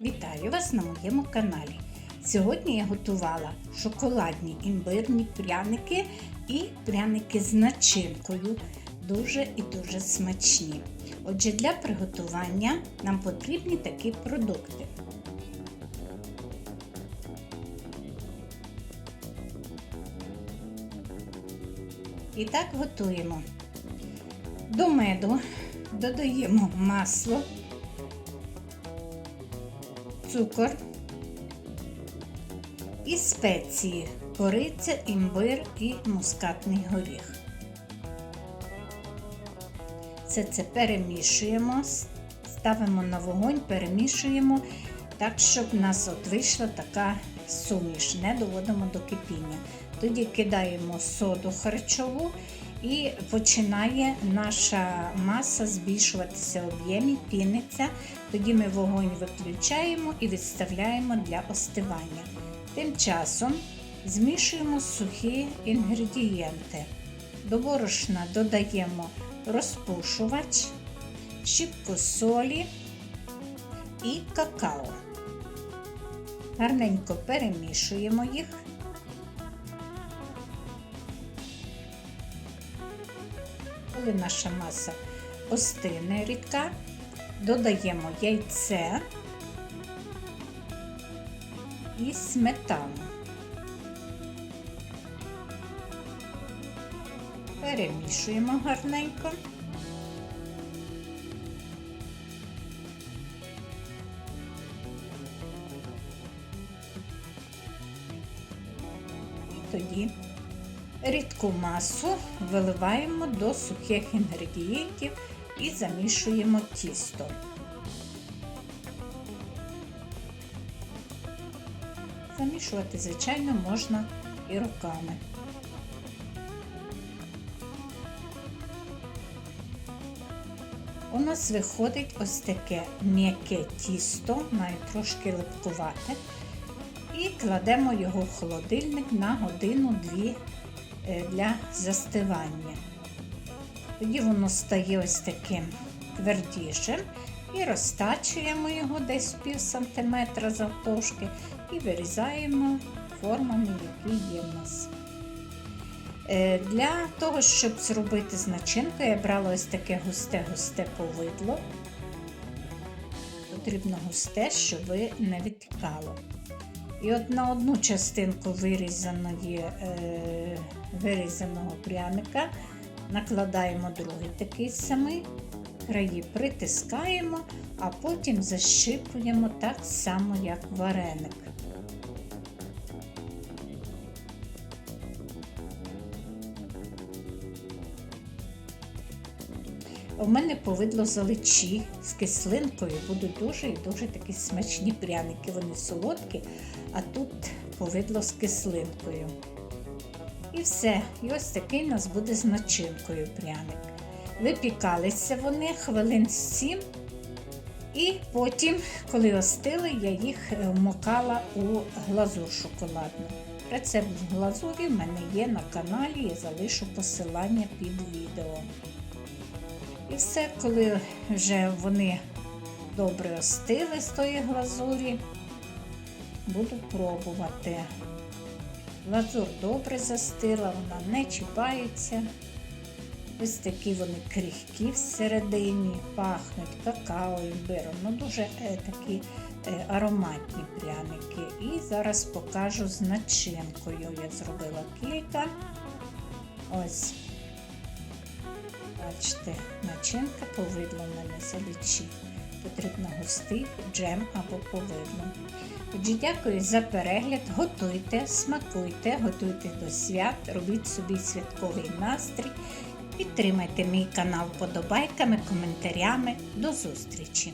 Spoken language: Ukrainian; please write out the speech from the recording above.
Вітаю вас на моєму каналі. Сьогодні я готувала шоколадні імбирні пряники і пряники з начинкою. Дуже і дуже смачні. Отже, для приготування нам потрібні такі продукти. І так готуємо. До меду додаємо масло, цукор і спеції, кориця, імбир і мускатний горіх. Все це перемішуємо, ставимо на вогонь, перемішуємо так, щоб в нас от вийшла така суміш, не доводимо до кипіння. Тоді кидаємо соду харчову і починає наша маса збільшуватися в об'ємі, піниться. Тоді ми вогонь виключаємо і відставляємо для остивання. Тим часом змішуємо сухі інгредієнти. До борошна додаємо розпушувач, щіпку солі і какао. Гарненько перемішуємо їх. Коли наша маса остине рідка, додаємо яйце і сметану. Перемішуємо гарненько. І тоді рідку масу виливаємо до сухих інгредієнтів і замішуємо тісто. Замішувати, звичайно, можна і руками. У нас виходить ось таке м'яке тісто, навіть трошки липкувате, і кладемо його в холодильник на годину-дві для застивання. Тоді воно стає ось таким твердішим і розтачуємо його десь пів сантиметра завтовшки і вирізаємо формами, які є в нас. Для того, щоб зробити з начинкою, я брала ось таке густе-густе повидло. Потрібно густе, щоб не відтікало. І от на одну частинку вирізаної, е, вирізаного пряника накладаємо другий такий самий, краї притискаємо, а потім защипуємо так само, як вареник. У мене повидло заличі з кислинкою, будуть дуже і дуже такі смачні пряники. Вони солодкі, а тут повидло з кислинкою. І все. І ось такий у нас буде з начинкою пряник. Випікалися вони хвилин 7. І потім, коли остили, я їх вмокала у глазур шоколадну. Рецепт в глазурі в мене є на каналі, я залишу посилання під відео. І все, коли вже вони добре остили з тої глазурі, буду пробувати. Глазур добре застила, вона не чіпається. Ось такі вони крихкі всередині, пахнуть какао, імбиром. Ну, дуже е, такі е, ароматні пряники. І зараз покажу з начинкою. Я зробила кілька. Ось. Бачите, начинка повидла на залічі. Потрібно густий джем або повидло. Отже, дякую за перегляд. Готуйте, смакуйте, готуйте до свят, робіть собі святковий настрій. Підтримайте мій канал подобайками, коментарями. До зустрічі!